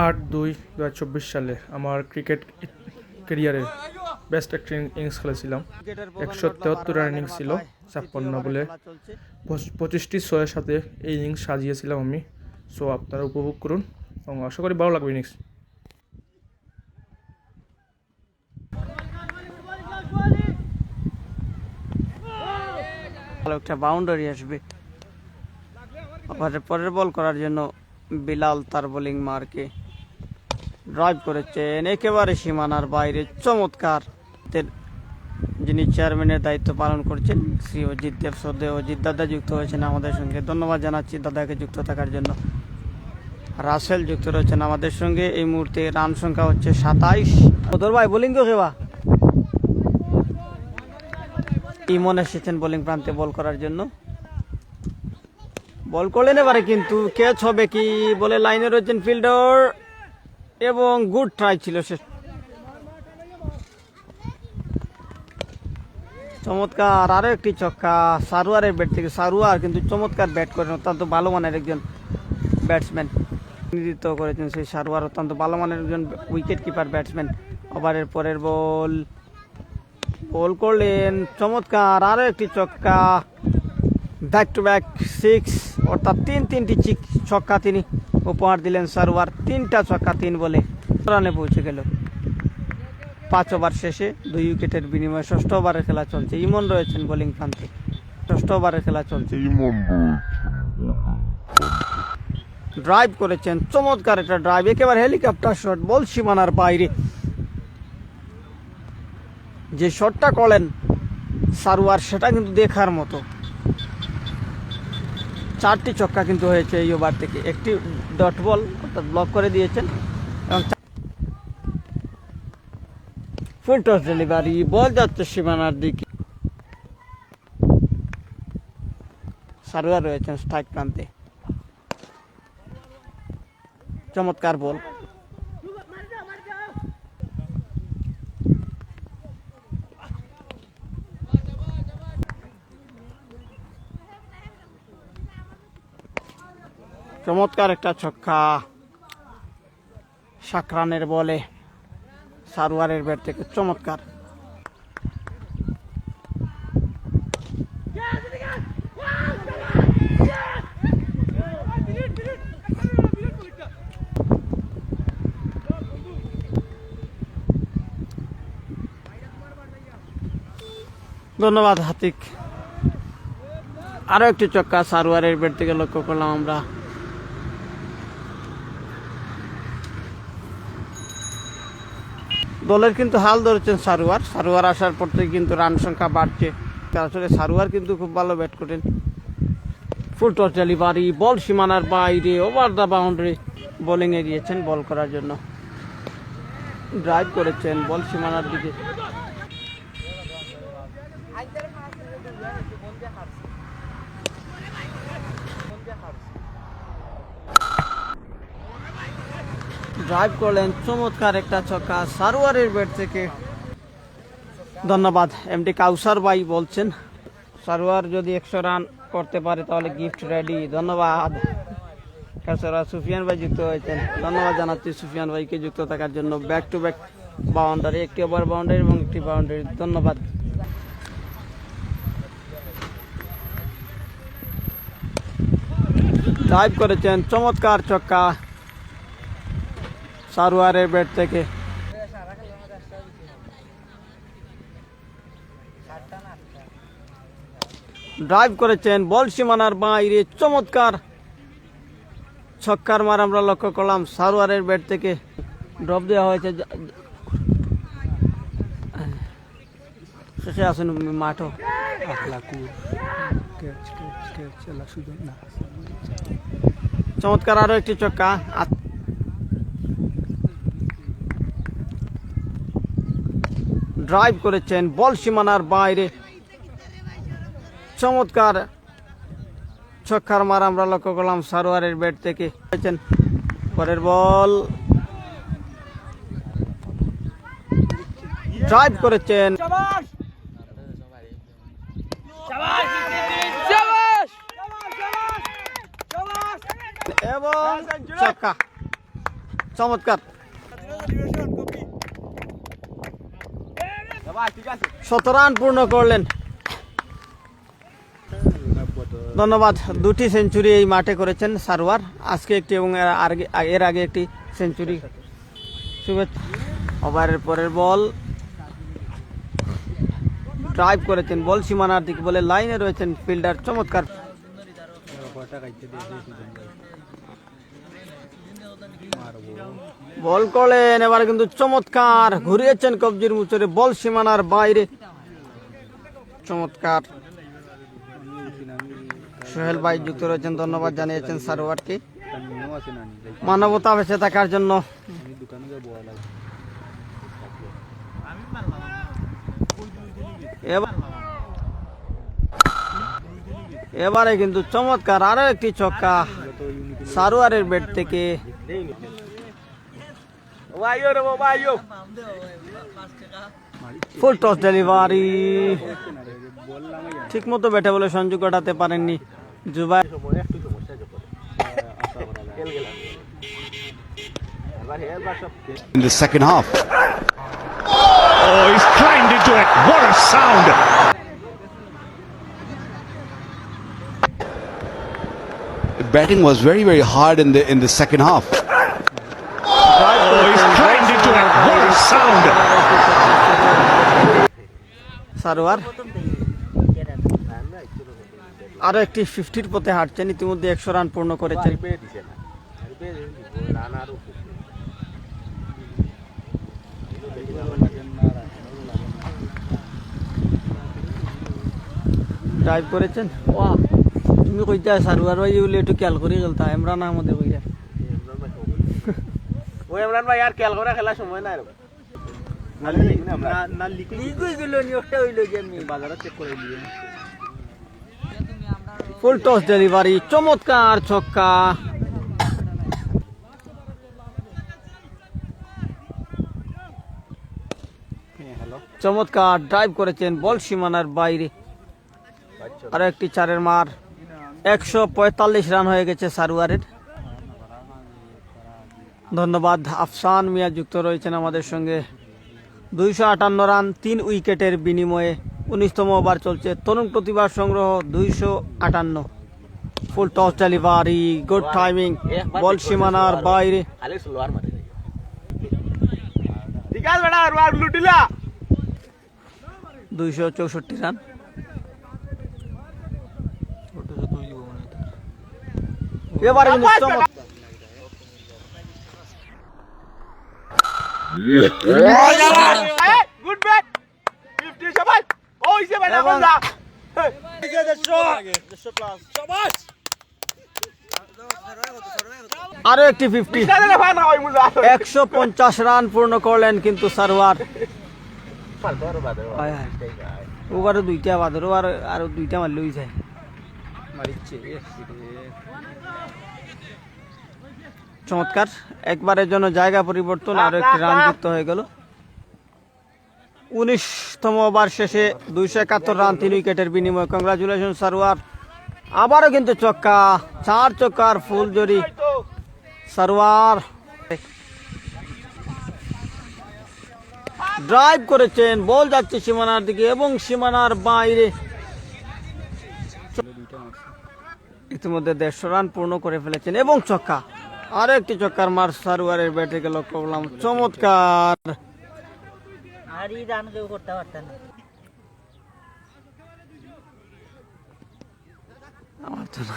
আট দুই দু হাজার চব্বিশ সালে আমার ক্রিকেট ক্যারিয়ারে বেস্ট একটা ইনিংস খেলেছিলাম। একশো তেহাত্তর রান ইনিংস ছিল, ছাপ্পান্ন বলে। পঁচিশটি ছয়ের সাথে এই ইনিংস সাজিয়েছিলাম আমি। সো আপনারা উপভোগ করুন এবং আশা করি ভালো লাগবে ইনিংস ভালো একটা বাউন্ডারি আসবে। পরের বল করার জন্য বিলাল তার বোলিং মারকে। ড্রাইভ করেছেন একেবারে সীমানার বাইরে। চমৎকার যিনি চেয়ারম্যানের দায়িত্ব পালন করছেন শ্রী অজিত দেব সদে অজিত দাদা যুক্ত হয়েছেন আমাদের সঙ্গে। ধন্যবাদ জানাচ্ছি দাদাকে যুক্ত থাকার জন্য। রাসেল যুক্ত রয়েছেন আমাদের সঙ্গে। এই মুহূর্তে রান সংখ্যা হচ্ছে সাতাইশ। তোর ভাই বোলিং খেবা ইমন এসেছেন বোলিং প্রান্তে বল করার জন্য। বল করলেন এবারে কিন্তু। ক্যাচ হবে কি বলে লাইনে রয়েছেন ফিল্ডার এবং গুড ট্রাই ছিল সে। চমৎকার, আরও একটি ছক্কা। সারুয়ারের ব্যাট থেকে সারুয়ার কিন্তু চমৎকার ব্যাট করেন অত্যন্ত ভালো মানের একজন ব্যাটসম্যান প্রতিনিধিত্ব করেছেন সেই সারুয়ার, অত্যন্ত ভালো মানের একজন উইকেট কিপার ব্যাটসম্যান ওভারের পরের বল বল করলেন চমৎকার আরও একটি ছক্কা। ব্যাক টু ব্যাক সিক্স অর্থাৎ তিন তিনটি চিক- ছক্কা তিনি উপহার দিলেন সারোয়ার তিনটা ছক্কা তিন বলে রানে পৌঁছে গেল। পাঁচ ওভার শেষে দুই উইকেটের বিনিময়ে ষষ্ঠ ওভারের খেলা চলছে। ইমন রয়েছেন বোলিং প্রান্তে। ষষ্ঠ ওভারের খেলা চলছে। ড্রাইভ করেছেন চমৎকার একটা ড্রাইভ। একেবারে হেলিকপ্টার শট বল সীমানার বাইরে। যে শটটা করেন সারোয়ার সেটা কিন্তু দেখার মতো। চারটি ছক্কা কিন্তু হয়েছে এই ওভার থেকে। একটি ডট বল অর্থাৎ ব্লক করে দিয়েছেন। এবং ফুল টস ডেলিভারি বল যাচ্ছে সীমানার দিকে। সারোয়ার রয়েছেন স্ট্রাইক প্রান্তে। চমৎকার বল। চমৎকার একটা ছক্কা। সাকরানের বলে, সারোয়ারের ব্যাট থেকে চমৎকার। ধন্যবাদ হাতিক আরও একটি চক্কা সারোয়ারের ব্যাট থেকে লক্ষ্য করলাম আমরা। দলের কিন্তু হাল ধরেছেন সারোয়ার। সারোয়ার আসার পর থেকে কিন্তু রান সংখ্যা বাড়ছে। আসলে সারোয়ার কিন্তু খুব ভালো ব্যাট করেন। ফুল টস ডেলিভারি, বল সীমানার বাইরে, ওভার দ্য বাউন্ডারি বোলিংয়ে গিয়েছেন বল করার জন্য। ড্রাইভ করেছেন বল সীমানার দিকে। ড্রাইভ করলেন। চমৎকার একটা ছক্কা সারোয়ারের ব্যাট থেকে। ধন্যবাদ এমডি কাউসার ভাই বলছেন। সারোয়ার যদি একশো রান করতে পারে তাহলে গিফট রেডি ধন্যবাদ। এছাড়া সুফিয়ান ভাই যুক্ত হয়েছেন। ধন্যবাদ জানাচ্ছি সুফিয়ান ভাইকে যুক্ত থাকার জন্য। ব্যাক টু ব্যাক বাউন্ডারি একটি ওভার বাউন্ডারি এবং একটি বাউন্ডারি ধন্যবাদ। ড্রাইভ করেছেন, চমৎকার ছক্কা। সারোয়ারের ব্যাট থেকে। ড্রাইভ করেছেন বল সীমানার বাইরে, চমৎকার। ছক্কার মার আমরা লক্ষ্য করলাম, সারোয়ারের ব্যাট থেকে ড্রপ দেওয়া হয়েছে। শেষে আসুন মাঠও। চমৎকার আরও একটি চক্কা ড্রাইভ করেছেন বল সীমানার বাইরে। চমৎকার ছক্কার মার আমরা লক্ষ্য করলাম সারোয়ারের ব্যাট থেকে। পরের বল। ড্রাইভ করেছেন। এবং ছক্কা। চমৎকার। শত রান পূর্ণ করলেন। ধন্যবাদ, দুটি সেঞ্চুরি এই মাঠে করেছেন সারোয়ার। আজকে একটি এবং এর আগে একটি সেঞ্চুরি। ওভারের পরের বল। ড্রাইভ করেছেন বল সীমানার দিকে বলে লাইনে রয়েছেন ফিল্ডার, চমৎকার। বল করলেন এবার কিন্তু চমৎকার ঘুরিয়েছেন কবজির মুচরে বল সীমানার বাইরে। চমৎকার। সোহেল ভাই যুক্ত রয়েছেন, ধন্যবাদ জানিয়েছেন সারোয়ারকে। মানবতা বেঁচে থাকার জন্য। এবারে কিন্তু চমৎকার আরও একটি ছক্কা সারোয়ারের বেড থেকে। ফুল টস ডেলিভারি ঠিক মতো ব্যাটে বলে সংযোগ ঘটাতে পারেননি জুবাই in the second half. Oh, he's climbed into it. What a sound! The batting was very, very hard in the in the second half. Sound! Sarwar? আরও একটি ফিফটির পথে হাঁটছেন ইতিমধ্যে একশো রান পূর্ণ করেছেন। ড্রাইভ করেছেন? ওয়া তুমি কইতা সারোয়ার ভাই বলে একটু খেয়াল করে খেলতা ইমরান আহমদে কইরা। ও ইমরান ভাই আর খেয়াল করে খেলার সময় নাই ফুল টস ডেলিভারি চমৎকার ছক্কা। চমৎকার ড্রাইভ করেছেন বল সীমানার বাইরে। আর একটি চারের মার। একশো পঁয়তাল্লিশ রান হয়ে গেছে সারোয়ারের। ধন্যবাদ আফসান মিয়া যুক্ত রয়েছেন আমাদের সঙ্গে। দুইশো আটান্ন রান তিন উইকেটের বিনিময়ে উনিশতম ওভার চলছে তরুণ প্রতিভার সংগ্রহ দুইশো আটান্ন। Full toss delivery good timing ball সীমানার বাইরে। দুইশো চৌষট্টি রান। এবারে কিন্তু চমৎকার গুড ব্যাট 50 সবাই ওইছে বেটা এবং- বন্ধা আরও একটি ফিফটি দাদা ভাই না ওই মুজা একশো পঞ্চাশ রান পূর্ণ করলেন কিন্তু সারোয়ার। হায় হায়। ওবারও দুইটা বাদরও আর আরও দুইটা মারলেই যায়। চমৎকার। একবারের জন্য জায়গা পরিবর্তন, আরও একটি রান যুক্ত হয়ে গেল। উনিশতম ওভার শেষে দুইশো একাত্তর রান, তিন উইকেটের বিনিময়ে। কংগ্রাচুলেশন সারোয়ার। আবারও কিন্তু চক্কা, চার চক্কার ফুল জড়ি সারোয়ার ড্রাইভ করেছেন, বল যাচ্ছে সীমানার দিকে এবং সীমানার বাইরে। ইতিমধ্যে দেড়শো রান পূর্ণ করে ফেলেছেন এবং ছক্কা আরও চক্কর মার সারোয়ারের ব্যাটে লক্ষ্য করলাম। চমৎকার। আর এই রান কেউ করতে পারতেন না। আমার তো না।